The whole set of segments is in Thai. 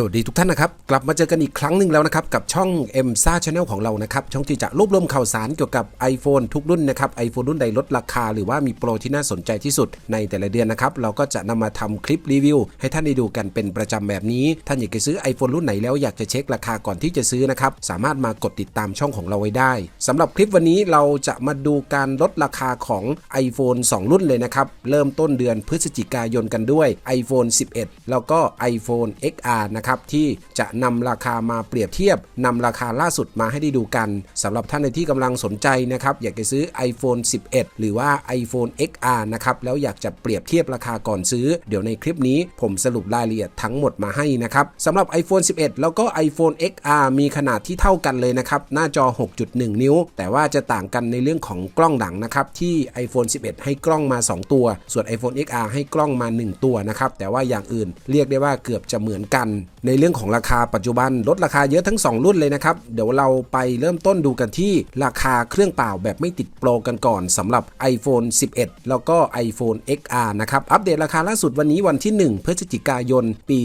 สวัสดีทุกท่านนะครับ กลับมาเจอกันอีกครั้งหนึ่งแล้วนะครับ กับช่อง m s a Channel ของเรานะครับ ช่องที่จะรวบรวมข่าวสารเกี่ยวกับ iPhone ทุกรุ่นนะครับ iPhone รุ่นใดลดราคา หรือว่ามีโปรที่น่าสนใจที่สุดในแต่ละเดือนนะครับ เราก็จะนำมาทำคลิปรีวิว ให้ท่านได้ดูกันเป็นประจำแบบนี้ ท่านอยากจะซื้อ iPhone รุ่นไหนแล้วอยากจะเช็คราคาก่อนที่จะซื้อนะครับสามารถมากดติดตามช่องของเราไว้ได้สำหรับคลิปวันนี้เราจะมาดูการลดราคาของ iPhone 2 รุ่นเลยนะครับเริ่มต้นเดือนพฤศจิกายนกันด้วย iPhone 11 แล้วก็ iPhone XR นะครับที่จะนำราคามาเปรียบเทียบนำราคาล่าสุดมาให้ได้ดูกันสำหรับท่านในที่กำลังสนใจนะครับอยากจะซื้อ iPhone 11 หรือว่า iPhone XR นะครับแล้วอยากจะเปรียบเทียบราคาก่อนซื้อ เดี๋ยวในคลิปนี้ผมสรุปรายละเอียดทั้งหมดมาให้นะครับสำหรับ iPhone 11 แล้วก็ iPhone XR มีขนาดที่เท่ากันเลยนะครับหน้าจอ 6.1 นิ้ว แต่ว่าจะต่างกันในเรื่องของกล้องหลังนะครับที่ iPhone 11 ให้กล้องมา 2 ตัว ส่วน iPhone XR ให้กล้องมา 1 ตัวนะครับแต่ว่าอย่างอื่นเรียกได้ว่าเกือบจะเหมือนกันในเรื่องของราคาปัจจุบันลดราคาเยอะทั้ง 2 รุ่นเลยนะครับ เดี๋ยวเราไปเริ่มต้นดูกันที่ราคาเครื่องเปล่าแบบไม่ติดโปรกันก่อนสำหรับ iPhone 11 แล้วก็ iPhone XR นะครับ อัปเดตราคาล่าสุดวันนี้วันที่ 1 พฤศจิกายน ปี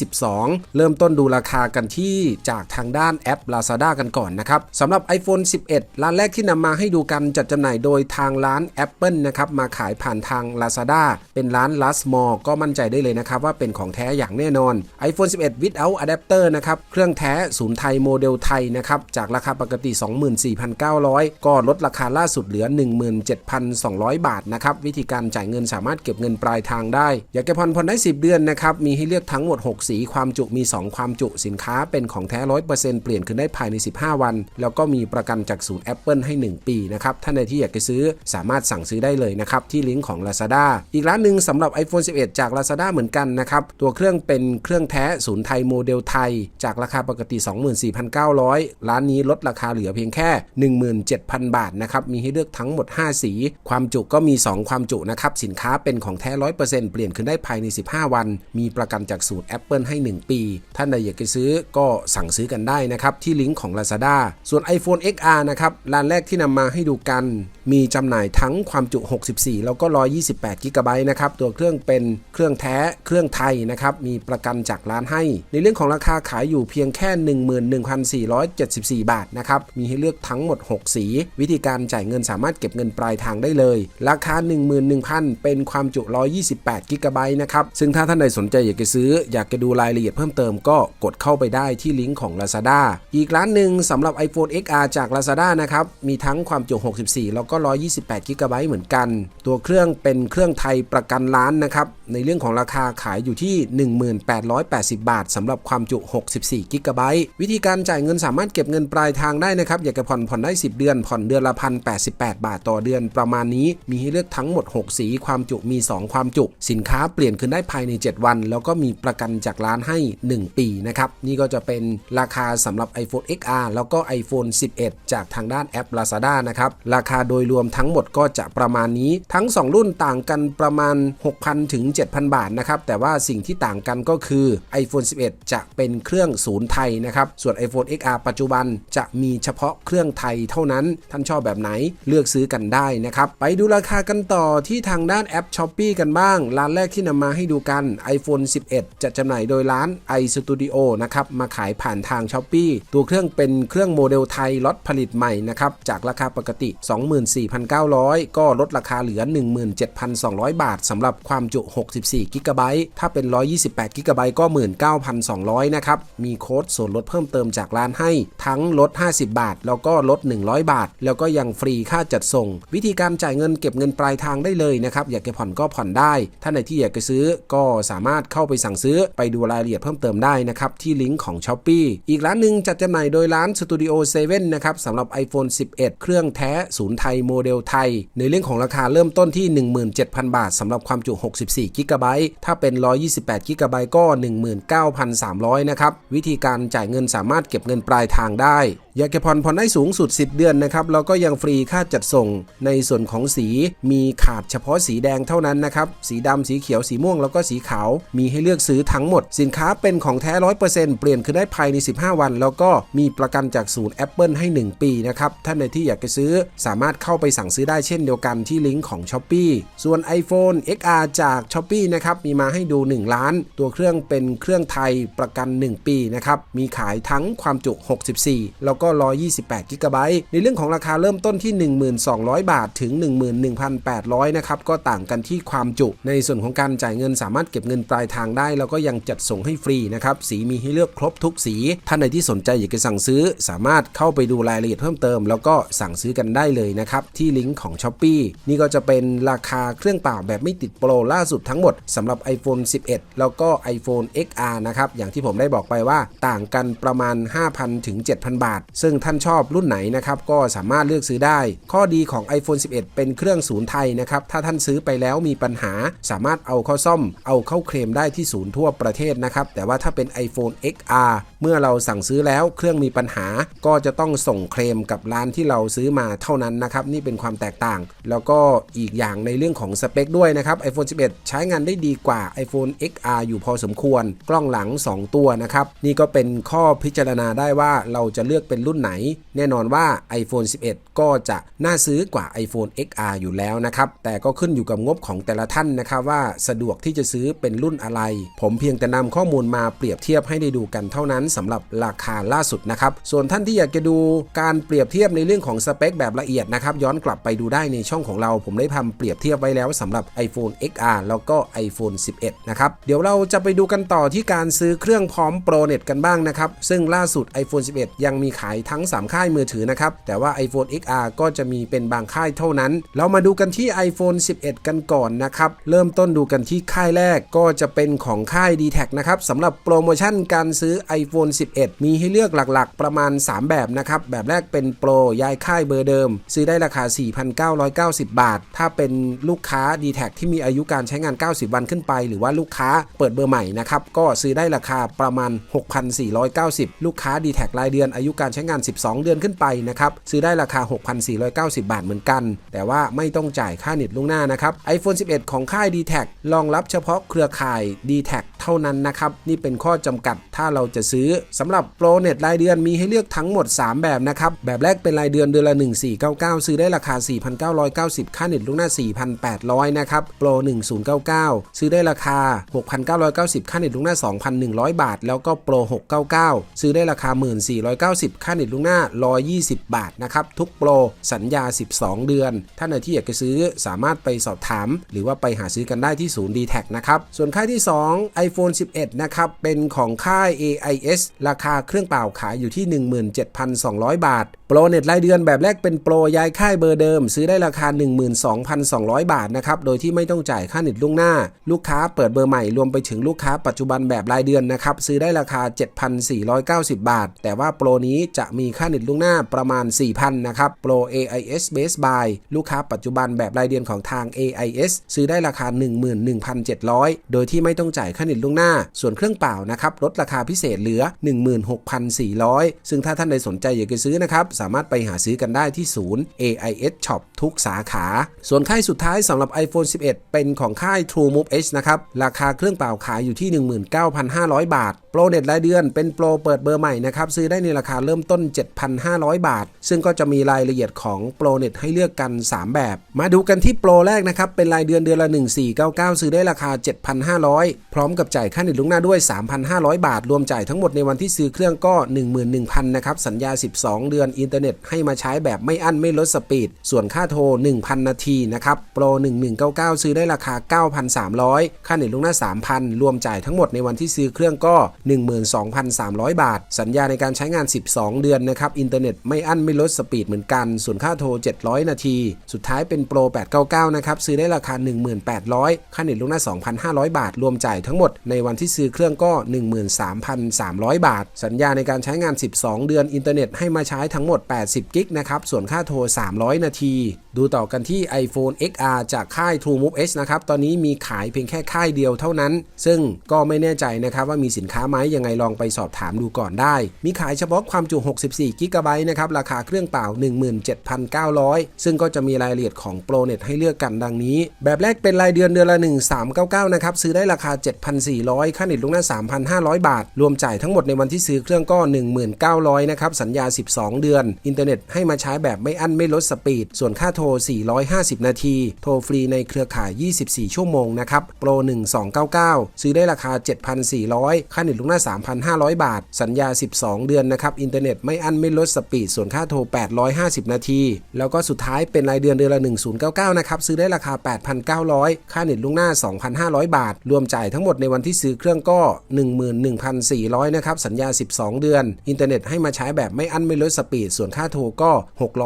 2022 เริ่มต้นดูราคากันที่จากทางด้านแอป Lazada กันก่อนนะครับสำหรับ iPhone 11 ร้านแรกที่นำมาให้ดูกันจัดจำหน่ายโดยทางร้าน Apple นะครับมาขายผ่านทาง Lazada เป็นร้าน Last Mall ก็มั่นใจได้เลยนะครับว่าเป็นของแท้อย่างแน่นอน iPhone 11 without adapter นะครับ เครื่องแท้ศูนย์ไทยโมเดลไทยนะครับ จากราคาปกติ 24,900 ก็ลดราคาล่าสุดเหลือ 17,200 บาทนะครับ วิธีการจ่ายเงินสามารถเก็บเงินปลายทางได้ อยากจะผ่อนผ่อนได้ 10 เดือนนะครับ มีให้เลือกทั้งหมด 6 สีความจุมี 2 ความจุสินค้าเป็นของแท้ 100%เปลี่ยนคืนได้ภายใน 15 วัน แล้วก็มีประกันจากศูนย์ Apple ให้ 1 ปีนะครับท่านใดที่อยากจะซื้อสามารถสั่งซื้อได้เลยนะครับที่ลิงก์ของ Lazada อีกร้านหนึ่งสำหรับ iPhone 11 จาก Lazada เหมือนกันนะครับตัวเครื่องเป็นเครื่องแท้ศูนย์ไทยโมเดลไทย จากราคาปกติ 24,900 ร้านนี้ลดราคาเหลือเพียงแค่ 17,000 บาทนะครับมีให้เลือกทั้งหมด 5 สี ความจุก็มี 2 ความจุนะครับสินค้าเป็นของแท้ 100%เปลี่ยนคืนได้ภายใน 15 วัน มีประกันจากศูนย์ Apple ให้ 1 ปี ท่านใดอยากจะซื้อก็สั่งซื้อกันได้นะครับที่ลิงก์ของ Lazada ส่วน iPhone XR นะครับร้านแรกที่นำมาให้ดูกัน มีจำหน่ายทั้งความจุ 64 แล้วก็ 128 g b นะครับตัวเครื่องเป็นเครื่องแท้เครื่องไทยนะครับมีประกันจากร้านให้ ในเรื่องของราคาขายอยู่เพียงแค่ 11,474 บาทนะครับ มีให้เลือกทั้งหมด 6 สี วิธีการจ่ายเงินสามารถเก็บเงินปลายทางได้เลย ราคา 11,000 เป็นความจุ 128 g b นะครับ ซึ่งถ้าท่านใดสนใจอยากจะซื้อ อยากจะดูรายละเอียดเพิ่มเติมก็กดเข้าไปได้ที่ลิงก์ของ Lazada อีกร้านหนึ่งสำหรับ iPhone XR จาก Lazada นะครับ มีทั้งความจุ 64 แล้วก็ 128 g b เหมือนกัน ตัวเครื่องเป็นเครื่องไทยประกันล้านนะครับ ในเรื่องของราคาขายอยู่ที่ 1880บาทสำหรับความจุ 64 g b วิธีการจ่ายเงินสามารถเก็บเงินปลายทางได้นะครับ อยากจะผ่อนผ่อนได้ 10 เดือน ผ่อนเดือนละพัน88บาทต่อเดือนประมาณนี้ มีให้เลือกทั้งหมด 6 สีความจุมี 2 ความจุ สินค้าเปลี่ยนคืนได้ภายใน 7 วัน แล้วก็มีประกันจากร้านให้ 1 ปีนะครับ นี่ก็จะเป็นราคาสำหรับ iPhone XR แล้วก็ iPhone 11 จากทางด้านแอป Lazada นะครับ ราคาโดยรวมทั้งหมดก็จะประมาณนี้ ทั้ง 2 รุ่นต่างกันประมาณ 6,000 ถึง 7,000 บาทนะครับ แต่ว่าสิ่งที่ต่างกันก็คือ iPhone 11 จะเป็นเครื่องศูนย์ไทยนะครับ ส่วน iPhone XR ปัจจุบันจะมีเฉพาะเครื่องไทยเท่านั้น ท่านชอบแบบไหนเลือกซื้อกันได้นะครับ ไปดูราคากันต่อที่ทางด้านแอป s h อ p e e กันบ้าง ร้านแรกที่นำมาให้ดูกัน iPhone 11 จะจำหน่ายโดยร้าน iStudio นะครับ มาขายผ่านทาง s h อ p e e ตัวเครื่องเป็นเครื่องโมเดลไทยล็อตผลิตใหม่นะครับ จากราคาปกติ 24,900 ก็ลดราคาเหลือ 17,200 บาทสำหรับความจุ 64 g b ถ้าเป็น 128 g b ก็1 19,200 นะครับ มีโค้ดส่วนลดเพิ่มเติมจากร้านให้ ทั้งลด 50 บาท แล้วก็ลด 100 บาท แล้วก็ยังฟรีค่าจัดส่ง วิธีการจ่ายเงินเก็บเงินปลายทางได้เลยนะครับ อยากจะผ่อนก็ผ่อนได้ท่านไหนที่อยากจะซื้อก็สามารถเข้าไปสั่งซื้อไปดูรายละเอียดเพิ่มเติมได้นะครับ ที่ลิงก์ของ s h อ p e e อีกร้านหนึ่งจัดจำหน่ายโดยร้าน Studio 7 นะครับสำหรับ iPhone 11 เครื่องแท้ศูนย์ไทยโมเดลไทย ในเรื่องของราคาเริ่มต้นที่ 17,000 บาทสำหรับความจุ 64 g b ถ้าเป็น 128 g b ก็9,300 นะครับ วิธีการจ่ายเงินสามารถเก็บเงินปลายทางได้ อยากจะผ่อนผ่อนได้สูงสุด 10 เดือนนะครับแล้วก็ยังฟรีค่าจัดส่ง ในส่วนของสีมีขาดเฉพาะสีแดงเท่านั้นนะครับ สีดำสีเขียวสีม่วงแล้วก็สีขาวมีให้เลือกซื้อทั้งหมด สินค้าเป็นของแท้100%เปลี่ยนคืนได้ภายใน 15 วัน แล้วก็มีประกันจากศูนย์ Apple ให้ 1 ปีนะครับท่านใดที่อยากจะซื้อสามารถเข้าไปสั่งซื้อได้เช่นเดียวกันที่ลิงก์ของ s h อ p e e ส่วน iPhone XR จาก s h อ p e e นะครับมีมาให้ดู 1 ล้าน ตัวเครื่องเป็นเครื่องไทยประกัน 1 ปีนะครับมีขายทั้งความจุ 64 แล้วก็ 128 g b ในเรื่องของราคาเริ่มต้นที่ 1200 บาทถึง 11,800 นะครับ ก็ต่างกันที่ความจุ ในส่วนของการจ่ายเงินสามารถเก็บเงินปลายทางได้ แล้วก็ยังจัดส่งให้ฟรีนะครับ สีมีให้เลือกครบทุกสี ท่านใดที่สนใจอยากจะสั่งซื้อ สามารถเข้าไปดูรายละเอียดเพิ่มเติม แล้วก็สั่งซื้อกันได้เลยนะครับ ที่ลิงก์ของ s h อ p e e นี่ก็จะเป็นราคาเครื่องเปล่าแบบไม่ติดโปรล่าสุดทั้งหมดสำหรับ iPhone 11 แล้วก็ iPhone XR นะครับ อย่างที่ผมได้บอกไปว่าต่างกันประมาณ 5,000 ถึง 7,000 บาทซึ่งท่านชอบรุ่นไหนนะครับก็สามารถเลือกซื้อได้ ข้อดีของ iPhone 11 เป็นเครื่องศูนย์ไทยนะครับถ้าท่านซื้อไปแล้วมีปัญหา สามารถเอาเข้าซ่อม เอาเข้าเคลมได้ที่ศูนย์ทั่วประเทศนะครับแต่ว่าถ้าเป็น iPhone XR เมื่อเราสั่งซื้อแล้วเครื่องมีปัญหา ก็จะต้องส่งเคลมกับร้านที่เราซื้อมาเท่านั้นนะครับนี่เป็นความแตกต่าง แล้วก็อีกอย่างในเรื่องของสเปคด้วยนะครับ iPhone 11 ใช้งานได้ดีกว่า iPhone XR อยู่พอสมควร กล้องหลัง 2 ตัวนะครับนี่ก็เป็นข้อพิจารณาได้ว่าเราจะเลือกเป็นรุ่นไหน แน่นอนว่า iPhone 11 ก็จะน่าซื้อกว่า iPhone XR อยู่แล้วนะครับ แต่ก็ขึ้นอยู่กับงบของแต่ละท่านนะครับว่าสะดวกที่จะซื้อเป็นรุ่นอะไร ผมเพียงแต่นำข้อมูลมาเปรียบเทียบให้ได้ดูกันเท่านั้นสำหรับราคาล่าสุดนะครับ ส่วนท่านที่อยากจะดูการเปรียบเทียบในเรื่องของสเปคแบบละเอียดนะครับย้อนกลับไปดูได้ในช่องของเรา ผมได้ทำเปรียบเทียบไว้แล้วสำหรับ iPhone XR แล้วก็ iPhone 11 นะครับ เดี๋ยวเราจะไปดูกันต่อที่การซื้อเครื่องพร้อมโปรเน็ตกันบ้างนะครับ ซึ่งล่าสุด iPhone 11 ยังมีขายทั้ง 3 ค่ายมือถือนะครับ แต่ว่า iPhone XR ก็จะมีเป็นบางค่ายเท่านั้น เรามาดูกันที่ iPhone 11 กันก่อนนะครับ เริ่มต้นดูกันที่ค่ายแรกก็จะเป็นของค่าย d t แทนะครับสำหรับโปรโมชั่นการซื้อ iPhone 11 มีให้เลือกหลักๆ ประมาณ 3 แบบนะครับ แบบแรกเป็นโปรย้ายค่ายเบอร์เดิม ซื้อได้ราคา 4,990 บาท ถ้าเป็นลูกค้า d t แทที่มีอายุการใช้งาน 90 วันขึ้นไป หรือว่าลูกค้าเปิดเบอร์ใหม่นะครับก็ซื้อได้ราคาประมาณ 6,490 ลูกค้า d t แทรายเดือนอายุการใช้งาน 12 เดือนขึ้นไปนะครับซื้อได้ราคา 6,490 บาทเหมือนกัน แต่ว่าไม่ต้องจ่ายค่าเน็ตล่วงหน้านะครับ iPhone 11 ของค่าย d t แทรองรับเฉพาะเครือข่าย d t แทเท่านั้นนะครับ นี่เป็นข้อจำกัดถ้าเราจะซื้อสำหรับโปรเน็ตรายเดือนมีให้เลือกทั้งหมด 3 แบบนะครับ แบบแรกเป็นรายเดือนเดือนละ 1499 ซื้อได้ราคา 4,990 ค่าเน็ตล่วงหน้า 4,800 นะครับโปร 1099 ซื้อได้ราคา 6,990 ค่าเน็ตล่วงหน้า 2,100 บาท แล้วก็โปร 699 ซื้อได้ราคา 1,490 ค่าเน็ตล่วงหน้า 120 บาทนะครับ ทุกโปรสัญญา 12 เดือน ท่านไหนที่อยากจะซื้อสามารถไปสอบถาม หรือว่าไปหาซื้อกันได้ที่ศูนย์ d t แทนะครับ ส่วนค่ายที่ 2 iPhone 11 นะครับ เป็นของค่าย AIS ราคาเครื่องเปล่าขายอยู่ที่ 17,200 บาท โปรเน็ตรายเดือนแบบแรกเป็นโปรย้ายค่ายเบอร์เดิม ซื้อได้ราคา 12,200 บาทนะครับ โดยที่ไม่ต้องจ่ายค่าเน็ตล่วงหน้า ลูกค้าเปิดเบอร์ใหม่รวมไปถึงลูกค้าปัจจุบันแบบรายเดือนนะครับ ซื้อได้ราคา 7,490 บาท แต่ว่าโปรนี้จะมีค่าเน็ตล่วงหน้าประมาณ 4,000 นะครับ โปร AIS Base Buy ลูกค้าปัจจุบันแบบรายเดือนของทาง AIS ซื้อได้ราคา 11,700 โดยที่ไม่ต้องจ่ายค่าเน็ตล่วงหน้า ส่วนเครื่องเปล่านะครับลดราคาพิเศษเหลือ 16,400 ซึ่งถ้าท่านใดสนใจอยากจะซื้อนะครับสามารถไปหาซื้อกันได้ที่ศูนย์ AIS Shop ทุกสาขา ส่วนค่ายสุดท้ายสำหรับ iPhone 11 เป็นของค่าย TrueMove H นะครับ ราคาเครื่องเปล่าขายอยู่ที่ 19,500 บาท โปรเน็ตรายเดือนเป็นโปรเปิดเบอร์ใหม่นะครับ ซื้อได้ในราคาเริ่มต้น 7,500 บาท ซึ่งก็จะมีรายละเอียดของโปรเน็ตให้เลือกกัน 3 แบบ มาดูกันที่โปรแรกนะครับ เป็นรายเดือนเดือนละ 1499 ซื้อได้ราคา 7,500 พร้อมกับจ่ายค่าเน็ตล่วงหน้าด้วย 3,500 บาท รวมจ่ายทั้งหมดในวันที่ซื้อเครื่องก็ 11,000นะครับสัญญา 12 เดือนอินเทอร์เน็ตให้มาใช้แบบไม่อั้นไม่ลดสปีด ส่วนค่าโทร 1,000 นาทีนะครับ โปร 1199 ซื้อได้ราคา 9,300 ค่าเน็ตล่วงหน้า 3,000 รวมจ่ายทั้งหมดในวันที่ซื้อเครื่องก็ 12,300 บาท สัญญาในการใช้งาน 12 เดือนนะครับ อินเทอร์เน็ตไม่อั้นไม่ลดสปีดเหมือนกัน ส่วนค่าโทร 700 นาที สุดท้ายเป็นโปร 899 นะครับ ซื้อได้ราคา 1800ค่าเน็ตล่วงหน้า 2,500 บาท รวมจ่ายทั้งหมดในวันที่ซื้อเครื่องก็ 13,300 บาท สัญญาในการใช้งาน 12 เดือน อินเทอร์เน็ตให้มาใช้ทั้งหมดมด 80 กิกนะครับ ส่วนค่าโทร 300 นาที ดูต่อกันที่ iPhone XR จากค่าย TrueMove H นะครับ ตอนนี้มีขายเพียงแค่ค่ายเดียวเท่านั้น ซึ่งก็ไม่แน่ใจนะครับว่ามีสินค้าไหมยังไงลองไปสอบถามดูก่อนได้ มีขายเฉพาะความจุ 64 g b นะครับ ราคาเครื่องเปล่า 17,900 ซึ่งก็จะมีรายละเอียดของ ProNet ให้เลือกกันดังนี้ แบบแรกเป็นรายเดือนเดือนละ 1399 นะครับ ซื้อได้ราคา 7,400 ค่าเน็ตลวงหน้า 3,500 บาท รวมจ่ายทั้งหมดในวันที่ซื้อเครื่องก็ 1900 นะครับ สัญญา 12 เดือน อินเทอร์เน็ตให้มาใช้แบบไม่อั้นไม่ลดสปีด ส่วนค่าโทรร 450 นาที โทรฟรีในเครือข่าย 24 ชั่วโมงนะครับ โปร 1299 ซื้อได้ราคา 7,400 ค่าเน็ตลูกหน้า 3,500 บาท สัญญา 12 เดือนนะครับ อินเทอร์เน็ตไม่อั้นไม่ลดสปีด ส่วนค่าโทร 850 นาที แล้วก็สุดท้ายเป็นรายเดือนเดือนละ 1099 นะครับ ซื้อได้ราคา 8,900 ค่าเน็ตลูกหน้า 2,500 บาท รวมจ่ายทั้งหมดในวันที่ซื้อเครื่องก็ 11,400 นะครับ สัญญา 12 เดือน อินเทอร์เน็ตให้มาใช้แบบไม่อั้นไม่ลดสปีด ส่วนค่าโทรก็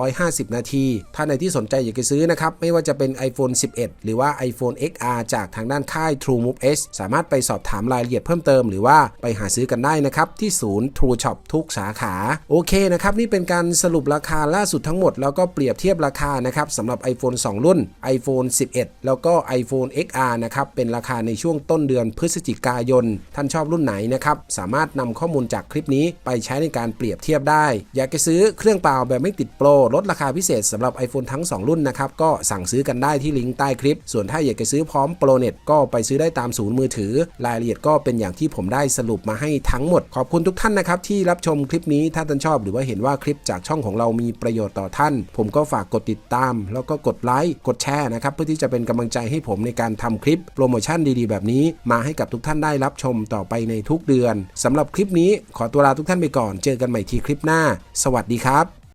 650 นาที ถ้าในที่สนใจอยากจะซื้อนะครับ ไม่ว่าจะเป็น iPhone 11 หรือว่า iPhone XR จากทางด้านค่าย TrueMove S สามารถไปสอบถามรายละเอียดเพิ่มเติมหรือว่าไปหาซื้อกันได้นะครับ ที่ศูนย์ True Shop ทุกสาขา โอเคนะครับ นี่เป็นการสรุปราคาล่าสุดทั้งหมด แล้วก็เปรียบเทียบราคานะครับสำหรับ iPhone 2 รุ่น iPhone 11 แล้วก็ iPhone XR นะครับเป็นราคาในช่วงต้นเดือนพฤศจิกายน ท่านชอบรุ่นไหนนะครับสามารถนำข้อมูลจากคลิปนี้ไปใช้ในการเปรียบเทียบได้ อยากจะซื้อเครื่องเปล่าแบบไม่ติดโปรลดราคาพิเศษสำหรับ iPhone ทั้ง 2รุ่นนะครับ ก็สั่งซื้อกันได้ที่ลิงก์ใต้คลิป ส่วนถ้าอยากจะซื้อพร้อมโปรเน็ตก็ไปซื้อได้ตามศูนย์มือถือ รายละเอียดก็เป็นอย่างที่ผมได้สรุปมาให้ทั้งหมด ขอบคุณทุกท่านนะครับที่รับชมคลิปนี้ถ้าท่านชอบ หรือว่าเห็นว่าคลิปจากช่องของเรามีประโยชน์ต่อท่าน ผมก็ฝากกดติดตาม แล้วก็กดไลค์กดแชร์นะครับเพื่อที่จะเป็นกำลังใจให้ผมในการทำคลิปโปรโมชั่นดีๆ แบบนี้ มาให้กับทุกท่านได้รับชมต่อไปในทุกเดือนสำหรับคลิปนี้ขอตัวลาทุกท่านไปก่อน เจอกันใหม่ทีคลิปหน้า สวัสดีครับ